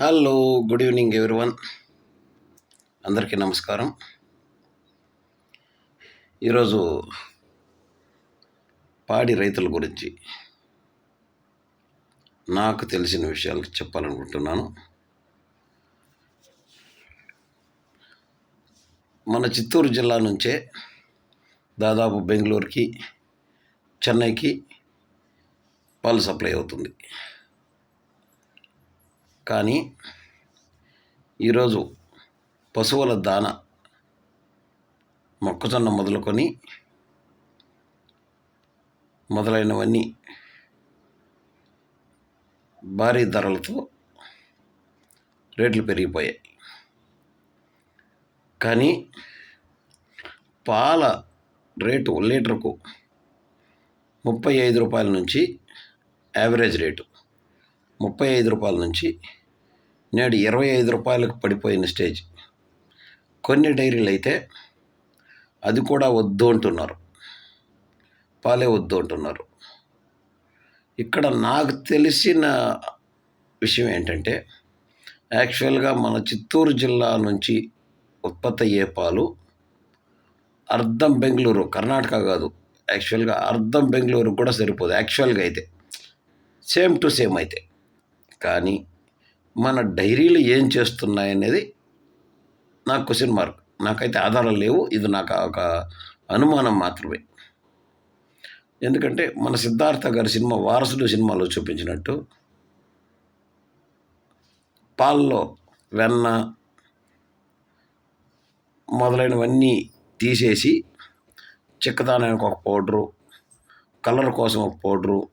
Hello good evening everyone అందరికీ నమస్కారం. ఈరోజు పాడి రైతుల గురించి నాకు తెలిసిన విషయాలు చెప్పాలనుకుంటున్నాను. మన చిత్తూరు జిల్లా నుంచే దాదాపు బెంగళూరుకి చెన్నైకి పాలు సప్లై అవుతుంది. కానీ ఈరోజు పశువుల దాన మొక్కజొన్న మొదలుకొని మొదలైనవన్నీ భారీ ధరలతో రేట్లు పెరిగిపోయాయి. కానీ పాల రేటు లీటర్కు ముప్పై ఐదు రూపాయల నుంచి యావరేజ్ రేటు. ముప్పై ఐదు రూపాయల నుంచి నేడు ఇరవై ఐదు రూపాయలకు పడిపోయిన స్టేజ్. కొన్ని డైరీలు అయితే అది కూడా వద్దు అంటున్నారు. పాలే వద్దు అంటున్నారు. ఇక్కడ నాకు తెలిసిన విషయం ఏంటంటే యాక్చువల్గా మన చిత్తూరు జిల్లా నుంచి ఉత్పత్తి అయ్యే పాలు అర్ధం బెంగళూరు కర్ణాటక కాదు. యాక్చువల్గా అర్ధం బెంగళూరు కూడా సరిపోదు. యాక్చువల్గా అయితే సేమ్ టు సేమ్ అయితే. కానీ మన డైరీలు ఏం చేస్తున్నాయనేది నాకు క్వశ్చన్ మార్క్ నాకైతే ఆధారాలు లేవు. ఇది నాకు ఒక అనుమానం మాత్రమే. ఎందుకంటే మన సిద్ధార్థ గారి సినిమా వారసుడు సినిమాలో చూపించినట్టు పాల్లో వెన్న మొదలైనవన్నీ తీసేసి చిక్కదానానికి ఒక పౌడరు కలర్ కోసం ఒక పౌడరు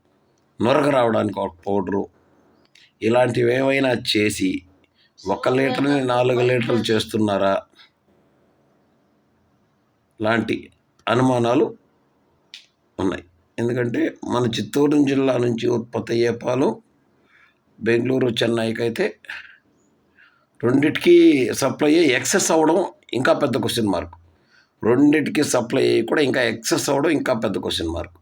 నొరగ రావడానికి ఒక పౌడరు ఇలాంటివి ఏమైనా చేసి ఒక లీటర్ని నాలుగు లీటర్లు చేస్తున్నారా? లాంటి అనుమానాలు ఉన్నాయి. ఎందుకంటే మన చిత్తూరు జిల్లా నుంచి ఉత్పత్తి అయ్యే పాలు బెంగళూరు చెన్నైకి అయితే రెండిటికి సప్లై అయ్యి ఎక్సెస్ అవ్వడం ఇంకా పెద్ద క్వశ్చన్ మార్క్. రెండిటికి సప్లై అయ్యి కూడా ఇంకా ఎక్సెస్ అవ్వడం ఇంకా పెద్ద క్వశ్చన్ మార్క్.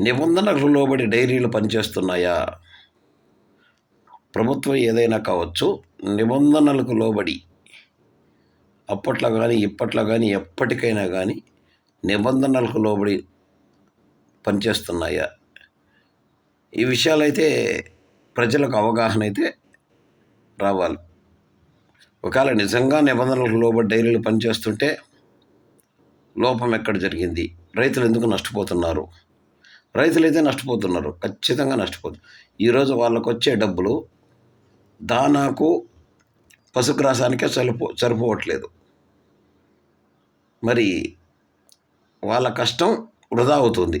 నిబంధనకు లోబడి డైరీలు పనిచేస్తున్నాయా? ప్రభుత్వం ఏదైనా కావచ్చు నిబంధనలకు లోబడి. అప్పట్లో కానీ ఇప్పట్లో కానీ ఎప్పటికైనా కానీ నిబంధనలకు లోబడి పనిచేస్తున్నాయా? ఈ విషయాలైతే ప్రజలకు అవగాహన అయితే రావాలి. ఒకవేళ నిజంగా నిబంధనలకు లోబడి డైరీలు పనిచేస్తుంటే లోపం ఎక్కడ జరిగింది? రైతులు ఎందుకు నష్టపోతున్నారు? రైతులైతే నష్టపోతున్నారు ఖచ్చితంగా నష్టపోతున్నారు ఈరోజు వాళ్ళకు వచ్చే డబ్బులు దానాకు పశుగ్రాసానికే సరిపో సరిపోవట్లేదు. మరి వాళ్ళ కష్టం వృధా అవుతుంది.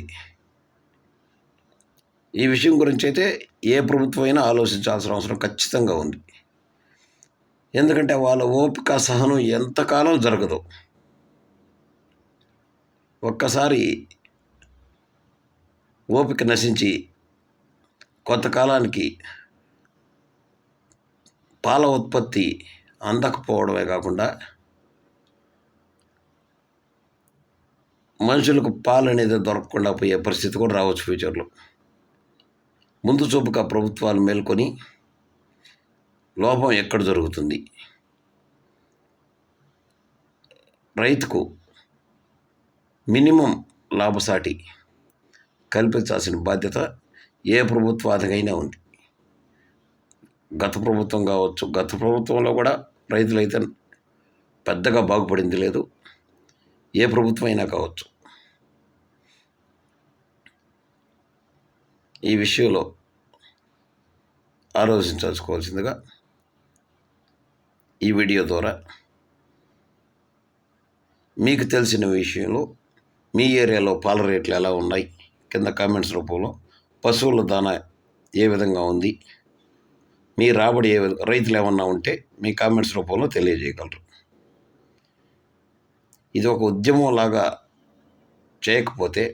ఈ విషయం గురించి అయితే ఏ ప్రభుత్వం అయినా ఆలోచించాల్సిన అవసరం ఖచ్చితంగా ఉంది. ఎందుకంటే వాళ్ళ ఓపిక సహనం ఎంతకాలం జరగదు. ఒక్కసారి ఓపిక నశించి కొంతకాలానికి పాల ఉత్పత్తి అందకపోవడమే కాకుండా మనుషులకు పాలు అనేది దొరకకుండా పోయే పరిస్థితి కూడా రావచ్చు ఫ్యూచర్లో. ముందు చూపుగా ప్రభుత్వాలు మేల్కొని లోపం ఎక్కడ జరుగుతుంది? రైతుకు మినిమం లాభసాటి కల్పించాల్సిన బాధ్యత ఏ ప్రభుత్వానికైనా ఉంది. గత ప్రభుత్వం కావచ్చు గత ప్రభుత్వంలో కూడా రైతులైతే పెద్దగా బాగుపడింది లేదు. ఏ ప్రభుత్వం అయినా కావచ్చు. ఈ విషయంలో ఆలోచించాల్సుకోవాల్సిందిగా ఈ వీడియో ద్వారా మీకు తెలిసిన విషయంలో మీ ఏరియాలో పాల రేట్లు ఎలా ఉన్నాయి? కింద కామెంట్స్ రూపంలో పశువుల దానా ఏ విధంగా ఉంది? మీ రాబడి ఏ రైతులు ఏమన్నా ఉంటే మీ కామెంట్స్ రూపంలో తెలియజేయగలరు. ఇది ఒక ఉద్యమం లాగా చేయకపోతే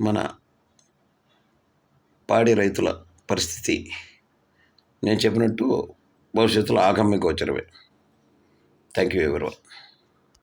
మన పాడి రైతుల పరిస్థితి నేను చెప్పినట్టు భవిష్యత్తులో ఆగమ్య గోచరమే థ్యాంక్ యూ ఎవరి